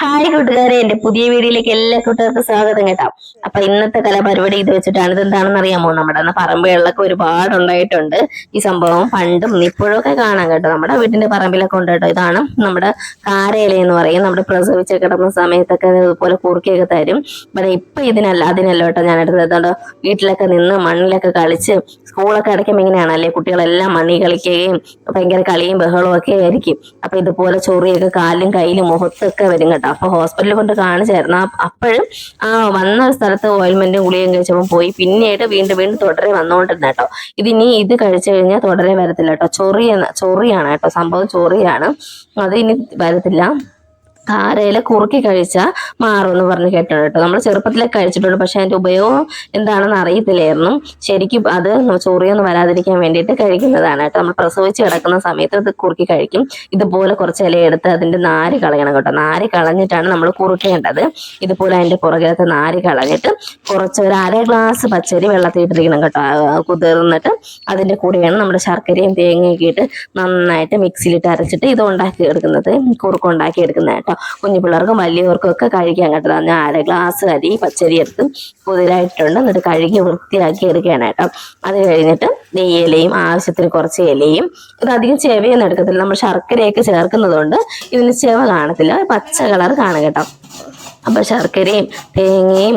Hi കൂട്ടുകാരെ എന്റെ പുതിയ വീഡിയോയിലേക്ക് എല്ലാ കൂട്ടുകാർക്കും സ്വാഗതം കേട്ടോ. അപ്പൊ ഇന്നത്തെ കലാപരിപാടി ഇത് വെച്ചിട്ടാണ്. ഇത് എന്താണെന്ന് അറിയാമോ? നമ്മുടെ പറമ്പുകളിലൊക്കെ ഒരുപാട് ഉണ്ടായിട്ടുണ്ട് ഈ സംഭവം പണ്ടും ഇപ്പോഴൊക്കെ കാണാം കേട്ടോ. നമ്മുടെ വീടിന്റെ പറമ്പിലൊക്കെ ഉണ്ട് കേട്ടോ. ഇതാണ് നമ്മുടെ കാരയില എന്ന് പറയും. നമ്മുടെ പ്രസവിച്ച് കിടന്ന സമയത്തൊക്കെ ഇതുപോലെ കുറുക്കിയൊക്കെ തരും. പക്ഷെ ഇപ്പൊ ഇതിനല്ല അതിനല്ല കേട്ടോ ഞാൻ എടുത്തത് വീട്ടിലൊക്കെ നിന്ന് മണ്ണിലൊക്കെ കളിച്ച് സ്കൂളൊക്കെ അടയ്ക്കുമ്പോൾ ഇങ്ങനെയാണല്ലേ? കുട്ടികളെല്ലാം മണ്ണിൽ കളിക്കുകയും ഭയങ്കര കളിയും ബഹളവും ഒക്കെ ആയിരിക്കും. അപ്പൊ ഇതുപോലെ ചൊറിയൊക്കെ കാലും കയ്യിലും മുഖത്തൊക്കെ വരും കേട്ടോ. അപ്പൊ ഹോസ്പിറ്റലിൽ കൊണ്ട് കാണിച്ചായിരുന്നു. അപ്പോഴും ആ വന്ന സ്ഥലത്ത് ഓയിൽമെന്റും ഗുളികയും കഴിച്ചപ്പോൾ പോയി. പിന്നീട് വീണ്ടും വീണ്ടും തുടരെ വന്നുകൊണ്ടിരുന്ന കേട്ടോ. ഇതിനി ഇത് കഴിച്ചു കഴിഞ്ഞാൽ തുടരെ വരത്തില്ല കേട്ടോ. ചൊറിയെന്ന ചൊറിയാണ് കേട്ടോ. സംഭവം ചൊറിയാണ്. അത് ഇനി വരത്തില്ല. കാരയില കുറുക്കി കഴിച്ചാൽ മാറും എന്ന് പറഞ്ഞ് കേട്ടിട്ടുണ്ട് കേട്ടോ. നമ്മൾ ചെറുപ്പത്തിലൊക്കെ കഴിച്ചിട്ടുണ്ട് പക്ഷെ അതിന്റെ ഉപയോഗം എന്താണെന്ന് അറിയത്തില്ലായിരുന്നു. ശരിക്കും അത് ചൊറിയൊന്നും വരാതിരിക്കാൻ വേണ്ടിയിട്ട് കഴിക്കുന്നതാണ് കേട്ടോ. നമ്മൾ പ്രസവിച്ച് കിടക്കുന്ന സമയത്ത് അത് കുറുക്കി കഴിക്കും. ഇതുപോലെ കുറച്ച് ഇല എടുത്ത് അതിന്റെ നാര് കളയണം കേട്ടോ. നാര് കളഞ്ഞിട്ടാണ് നമ്മൾ കുറുക്കേണ്ടത്. ഇതുപോലെ അതിന്റെ പുറകിലത്തെ നാര് കളഞ്ഞിട്ട് കുറച്ച് ഒരു അര ഗ്ലാസ് പച്ചരി വെള്ളത്തിൽ ഇട്ടിരിക്കണം കേട്ടോ. കുതിർന്നിട്ട് അതിന്റെ കൂടെയാണ് നമ്മുടെ ശർക്കരയും തേങ്ങയൊക്കെ ഇട്ട് നന്നായിട്ട് മിക്സിയിലിട്ട് അരച്ചിട്ട് ഇത് ഉണ്ടാക്കി എടുക്കുന്നത് കുറുക്ക് ഉണ്ടാക്കി എടുക്കുന്നത് കേട്ടോ. കുഞ്ഞു പിള്ളേർക്കും വലിയവർക്കും ഒക്കെ കഴിക്കാൻ കേട്ടോ. ഞാൻ അര ഗ്ലാസ് അരി പച്ചരി എടുത്ത് കുതിരായിട്ടുണ്ട് എന്നിട്ട് കഴുകി വൃത്തിയാക്കി എടുക്കുകയാണ് കേട്ടോ. അത് കഴിഞ്ഞിട്ട് നെയ്യിലയും ആവശ്യത്തിന് കുറച്ച് ഇലയും ഇത് അധികം ചെവയൊന്നും എടുക്കത്തില്ല. നമ്മൾ ശർക്കരയൊക്കെ ചേർക്കുന്നതുകൊണ്ട് ഇതിന് ചെവ കാണത്തില്ല. പച്ച കളർ കാണും കേട്ടോ. അപ്പൊ ശർക്കരയും തേങ്ങയും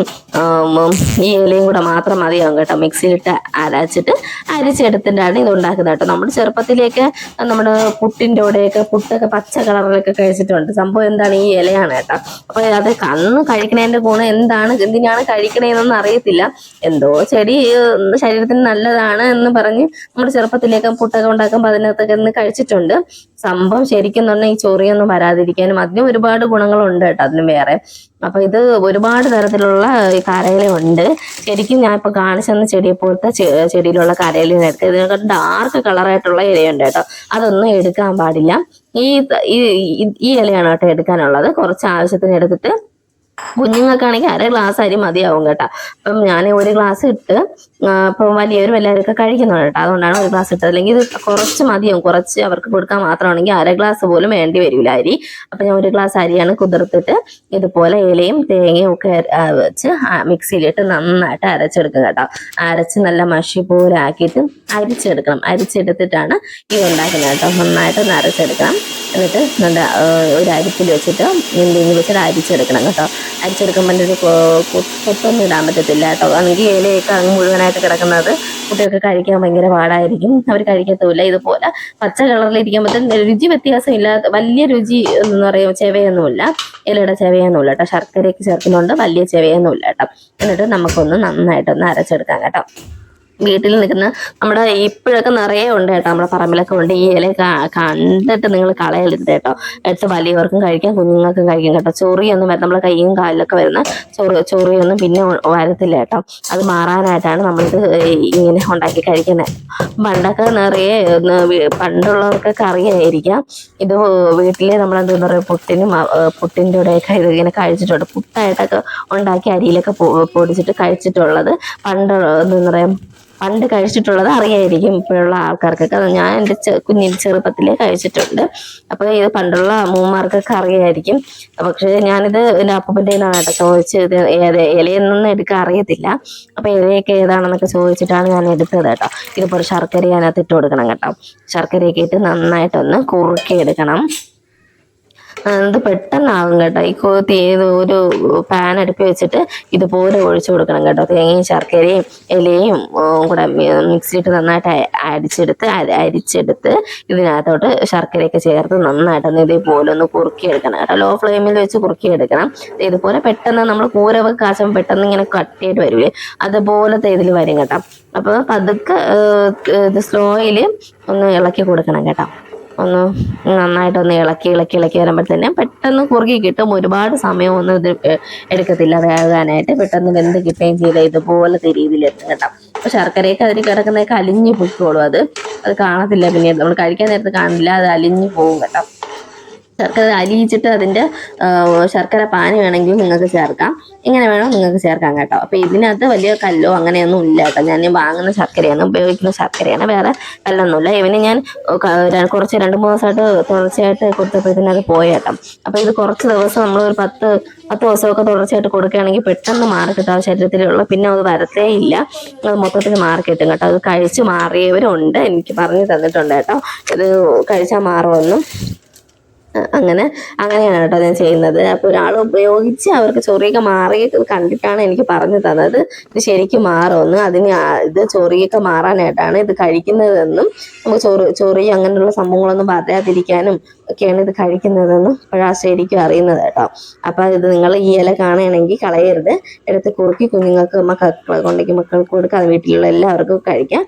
ഈ ഇലയും കൂടെ മാത്രം മതിയാവും കേട്ടോ. മിക്സിയിലിട്ട് അരച്ചിട്ട് അരിച്ചെടുത്തിട്ടാണ് ഇത് ഉണ്ടാക്കുന്നത് കേട്ടോ. നമ്മുടെ ചെറുപ്പത്തിലേക്ക് നമ്മുടെ പുട്ടിന്റെ കൂടെയൊക്കെ പുട്ടൊക്കെ പച്ച കളറിലൊക്കെ കഴിച്ചിട്ടുണ്ട്. സംഭവം എന്താണ് ഈ ഇലയാണ് കേട്ടോ. അപ്പൊ അത് അന്ന് കഴിക്കണതിന്റെ ഗുണം എന്താണ്? എന്തിനാണ് കഴിക്കണേന്നൊന്നും അറിയത്തില്ല. എന്തോ ചെടി ശരീരത്തിന് നല്ലതാണ് എന്ന് പറഞ്ഞ് നമ്മുടെ ചെറുപ്പത്തിലേക്ക് പുട്ടൊക്കെ ഉണ്ടാക്കുമ്പോൾ അതിനകത്തൊക്കെ ഇന്ന് കഴിച്ചിട്ടുണ്ട്. സംഭവം ശരിക്കും തന്നെ ഈ ചൊറിയൊന്നും വരാതിരിക്കാനും അതിനും ഒരുപാട് ഗുണങ്ങളുണ്ട് കേട്ടോ. അതിന് വേറെ അപ്പൊ ഇത് ഒരുപാട് തരത്തിലുള്ള കരയിലുണ്ട് ശരിക്കും ഞാൻ ഇപ്പൊ കാണിച്ചു തന്ന ചെടിയെ പോലത്തെ ചെടിയിലുള്ള കരയില നേരത്തെ ഇതിനൊക്കെ ഡാർക്ക് കളറായിട്ടുള്ള ഇലയുണ്ട് കേട്ടോ. അതൊന്നും എടുക്കാൻ പാടില്ല. ഈ- ഈ ഇലയാണ് കേട്ടോ എടുക്കാനുള്ളത്. കുറച്ച് ആവശ്യത്തിന് എടുത്തിട്ട് കുഞ്ഞുങ്ങൾക്കാണെങ്കിൽ അര ഗ്ലാസ് അരി മതിയാവും കേട്ടോ. അപ്പം ഞാൻ ഒരു ഗ്ലാസ് ഇട്ട് ഇപ്പം വലിയവരും എല്ലാവരും കഴിക്കുന്നുണ്ട് കേട്ടോ. അതുകൊണ്ടാണ് ഒരു ഗ്ലാസ് ഇട്ടത്. അല്ലെങ്കിൽ ഇത് കുറച്ച് മതിയാവും. കുറച്ച് അവർക്ക് കൊടുക്കാൻ മാത്രമാണെങ്കിൽ അര ഗ്ലാസ് പോലും വേണ്ടി വരില്ല അരി. അപ്പം ഞാൻ ഒരു ഗ്ലാസ് അരിയാണ് കുതിർത്തിട്ട് ഇതുപോലെ ഇലയും തേങ്ങയും ഒക്കെ വെച്ച് മിക്സിയിലിട്ട് നന്നായിട്ട് അരച്ചെടുക്കും കേട്ടോ. അരച്ച് നല്ല മഷി പോലെ ആക്കിയിട്ട് അരിച്ചെടുക്കണം. അരിച്ചെടുത്തിട്ടാണ് ഇത് ഉണ്ടാക്കുന്നത് കേട്ടോ. നന്നായിട്ട് അരച്ചെടുക്കണം. എന്നിട്ട് നല്ല ഒരു അരിപ്പിൽ വെച്ചിട്ട് എന്തെങ്കിലും വെച്ചിട്ട് അരിച്ചെടുക്കണം കേട്ടോ. അരിച്ചെടുക്കുമ്പോൾ ഒരു കൊത്തൊന്നും ഇടാൻ പറ്റത്തില്ല കേട്ടോ. അല്ലെങ്കിൽ ഇലയൊക്കെ അങ്ങ് മുഴുവനായിട്ട് കിടക്കുന്നത് കുട്ടികൾക്ക് കഴിക്കാൻ ഭയങ്കര പാടായിരിക്കും. അവർ കഴിക്കത്തുമില്ല. ഇതുപോലെ പച്ച കളറിലിരിക്കുമ്പോഴത്തേക്കും രുചി വ്യത്യാസം ഇല്ലാത്ത വലിയ രുചി എന്ന് പറയുമ്പോൾ ചെവയൊന്നുമില്ല. ഇലയുടെ ചെവയൊന്നുമില്ല കേട്ടോ. ശർക്കരയൊക്കെ ചേർക്കുന്നുണ്ട്. വലിയ ചെവയൊന്നുമില്ല കേട്ടോ. എന്നിട്ട് നമുക്കൊന്ന് നന്നായിട്ടൊന്ന് അരച്ചെടുക്കാം കേട്ടോ. വീട്ടിൽ നിൽക്കുന്ന നമ്മുടെ ഇപ്പോഴൊക്കെ നിറയെ ഉണ്ട് കേട്ടോ. നമ്മുടെ പറമ്പിലൊക്കെ ഉണ്ട്. ഈ ഇല കണ്ടിട്ട് നിങ്ങൾ കളയരുത് കേട്ടോ. എടുത്ത് വലിയവർക്കും കഴിക്കാം കുഞ്ഞുങ്ങൾക്കും കഴിക്കാം കേട്ടോ. ചൊറിയൊന്നും വരും നമ്മുടെ കൈയും കാലിലൊക്കെ വരുന്ന ചൊറി ചൊറിയൊന്നും പിന്നെ വരത്തില്ല കേട്ടോ. അത് മാറാനായിട്ടാണ് നമ്മളിത് ഇങ്ങനെ ഉണ്ടാക്കി കഴിക്കുന്നത് പണ്ടൊക്കെ നിറയെ പണ്ടുള്ളവർക്കൊക്കെ അറിയായിരിക്കാം. ഇത് വീട്ടിലെ നമ്മൾ എന്താ പറയുക പുട്ടിനും പുട്ടിന്റെ കൂടെയൊക്കെ ഇത് ഇങ്ങനെ കഴിച്ചിട്ടുണ്ട്. പുട്ടായിട്ടൊക്കെ ഉണ്ടാക്കി അരിയിലൊക്കെ പൊടിച്ചിട്ട് കഴിച്ചിട്ടുള്ളത് പണ്ട് എന്താ പറയുക പണ്ട് കഴിച്ചിട്ടുള്ളത് അറിയായിരിക്കും ഇപ്പോഴുള്ള ആൾക്കാർക്കൊക്കെ. ഞാൻ എന്റെ കുഞ്ഞിൽ ചെറുപ്പത്തിൽ കഴിച്ചിട്ടുണ്ട്. അപ്പോൾ ഇത് പണ്ടുള്ള അമ്മൂമ്മമാർക്കൊക്കെ അറിയായിരിക്കും. പക്ഷേ ഞാനിത് എന്റെ അപ്പൂപ്പന്റെ നിന്നാണ് ചോദിച്ച് ചോദിച്ചത്. ഏത് ഇലയൊന്നും എടുക്കാൻ അറിയത്തില്ല. അപ്പോൾ ഇലയൊക്കെ ഏതാണെന്നൊക്കെ ചോദിച്ചിട്ടാണ് ഞാൻ എടുത്തത് കേട്ടോ. ഇതുപോലെ ശർക്കര അതിനകത്ത് ഇട്ട് കൊടുക്കണം കേട്ടോ. ശർക്കരയൊക്കെ ഇട്ട് നന്നായിട്ടൊന്ന് കുറുക്കി എടുക്കണം ഇത് പെട്ടെന്നാകും കേട്ടോ. ഈ കോത്തി ഒരു പാൻ അടുപ്പി വെച്ചിട്ട് ഇതുപോലെ ഒഴിച്ചു കൊടുക്കണം കേട്ടോ. തേങ്ങയും ശർക്കരയും ഇലയും കൂടെ മിക്സിയിട്ട് നന്നായിട്ട് അരിച്ചെടുത്ത് അര- അരിച്ചെടുത്ത് ഇതിനകത്തോട്ട് ശർക്കരയൊക്കെ ചേർത്ത് നന്നായിട്ടൊന്ന് ഇതേപോലെ ഒന്ന് കുറുക്കിയെടുക്കണം കേട്ടോ. ലോ ഫ്ലെയിമിൽ വെച്ച് കുറുക്കിയെടുക്കണം. ഇതുപോലെ പെട്ടെന്ന് നമ്മൾ കൂരവൊക്കെ കാശം പെട്ടെന്ന് ഇങ്ങനെ കട്ടിയായിട്ട് വരില്ലേ അതുപോലത്തെ ഇതിൽ വരും കേട്ടോ. അപ്പോൾ പതുക്കെ ഇത് സ്ലോയിൽ ഒന്ന് ഇളക്കി കൊടുക്കണം കേട്ടോ. ഒന്ന് നന്നായിട്ടൊന്ന് ഇളക്കി ഇളക്കി ഇളക്കി വരുമ്പോഴത്തേനും പെട്ടെന്ന് കുറുകി കിട്ടും. ഒരുപാട് സമയമൊന്നും ഇത് എടുക്കത്തില്ല. വേകാനായിട്ട് പെട്ടെന്ന് വെന്ത് കിട്ടുകയും ചെയ്ത ഇതുപോലത്തെ രീതിയിലെത്തും കേട്ടോ. അപ്പൊ ശർക്കരയൊക്കെ അതിൽ കിടക്കുന്നതൊക്കെ അലിഞ്ഞു പൊയ്ക്കോളും അത്. അത് കാണത്തില്ല പിന്നെ നമ്മൾ കഴിക്കാൻ നേരത്ത് കാണില്ല അത് അലിഞ്ഞു പോകും കേട്ടോ. ശർക്കര അലിയിച്ചിട്ട് അതിന്റെ ശർക്കര പാനി വേണമെങ്കിലും നിങ്ങൾക്ക് ചേർക്കാം. എങ്ങനെ വേണോ നിങ്ങൾക്ക് ചേർക്കാം കേട്ടോ. അപ്പോൾ ഇതിനകത്ത് വലിയ കല്ലോ അങ്ങനെയൊന്നും ഇല്ല കേട്ടോ. ഞാൻ വാങ്ങുന്ന ശർക്കരയാണ് ഉപയോഗിക്കുന്ന ശർക്കരയാണ്. വേറെ കല്ലൊന്നുമില്ല. ഇവന് ഞാൻ കുറച്ച് രണ്ട് മൂന്ന് ദിവസമായിട്ട് തുടർച്ചയായിട്ട് കൊടുത്തപ്പോഴത്തേനും അത് പോയ കേട്ടോ. അപ്പോൾ ഇത് കുറച്ച് ദിവസം നമ്മൾ ഒരു പത്ത് പത്ത് ദിവസമൊക്കെ തുടർച്ചയായിട്ട് കൊടുക്കുകയാണെങ്കിൽ പെട്ടെന്ന് മാറി കിട്ടും ശരീരത്തിലുള്ള. പിന്നെ അത് വരത്തേ ഇല്ല. അത് മൊത്തത്തിൽ മാറി കിട്ടും കേട്ടോ. അത് കഴിച്ച് മാറിയവരുണ്ട്. എനിക്ക് പറഞ്ഞു തന്നിട്ടുണ്ട് കേട്ടോ. ഇത് കഴിച്ചാൽ മാറുമെന്നും. അങ്ങനെ അങ്ങനെയാണ് കേട്ടോ ഞാൻ ചെയ്യുന്നത്. അപ്പോൾ ഒരാൾ ഉപയോഗിച്ച് അവർക്ക് ചൊറിയൊക്കെ മാറിയൊക്കെ കണ്ടിട്ടാണ് എനിക്ക് പറഞ്ഞു തന്നത്. ഇത് ശരിക്കും മാറുമെന്ന്. അതിന് ഇത് ചൊറിയൊക്കെ മാറാനായിട്ടാണ് ഇത് കഴിക്കുന്നതെന്നും നമുക്ക് ചൊറി ചൊറി അങ്ങനെയുള്ള സംഭവങ്ങളൊന്നും പറയാതിരിക്കാനും ഒക്കെയാണ് ഇത് കഴിക്കുന്നതെന്നും പഴാശ്ശേരിക്കും ശരിക്കും അറിയുന്നത് കേട്ടോ. അപ്പോൾ ഇത് നിങ്ങൾ ഈ ഇല കാണുകയാണെങ്കിൽ കളയരുത്. എടുത്ത് കുറുക്കി കുഞ്ഞുങ്ങൾക്ക് മക്കൾക്ക് കൊണ്ടെങ്കിൽ മക്കൾക്ക് കൊടുക്കാം. വീട്ടിലുള്ള എല്ലാവർക്കും കഴിക്കാം.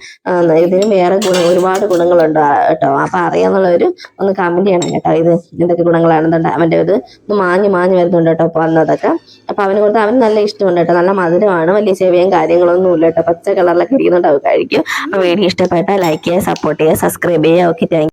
ഇതിന് വേറെ ഗുണം ഒരുപാട് ഗുണങ്ങളുണ്ട് കേട്ടോ. അപ്പോൾ അറിയാന്നുള്ളവർ ഒന്ന് കമന്റ് ചെയ്യണം കേട്ടോ. ഇത് എന്തൊക്കെ ഗുണങ്ങളാണെന്നുണ്ട് അവന്റെ ഇത് ഒന്ന് മാഞ്ഞ് മാഞ്ഞ് വരുന്നുണ്ട് കേട്ടോ അപ്പോൾ വന്നതൊക്കെ. അപ്പോൾ അവന് കൊടുത്ത് അവന് നല്ല ഇഷ്ടമുണ്ട് കേട്ടോ. നല്ല മധുരമാണ് വലിയ ചെവിയും കാര്യങ്ങളൊന്നും ഇല്ല കേട്ടോ. പച്ച കളറിലൊക്കെ ഇരിക്കുന്നുണ്ട് അവ കഴിക്കും. വീഡിയോ ഇഷ്ടപ്പെട്ടാൽ ലൈക്ക് ചെയ്യുക സപ്പോർട്ട് ചെയ്യുക സബ്സ്ക്രൈബ് ചെയ്യുക. Okay thank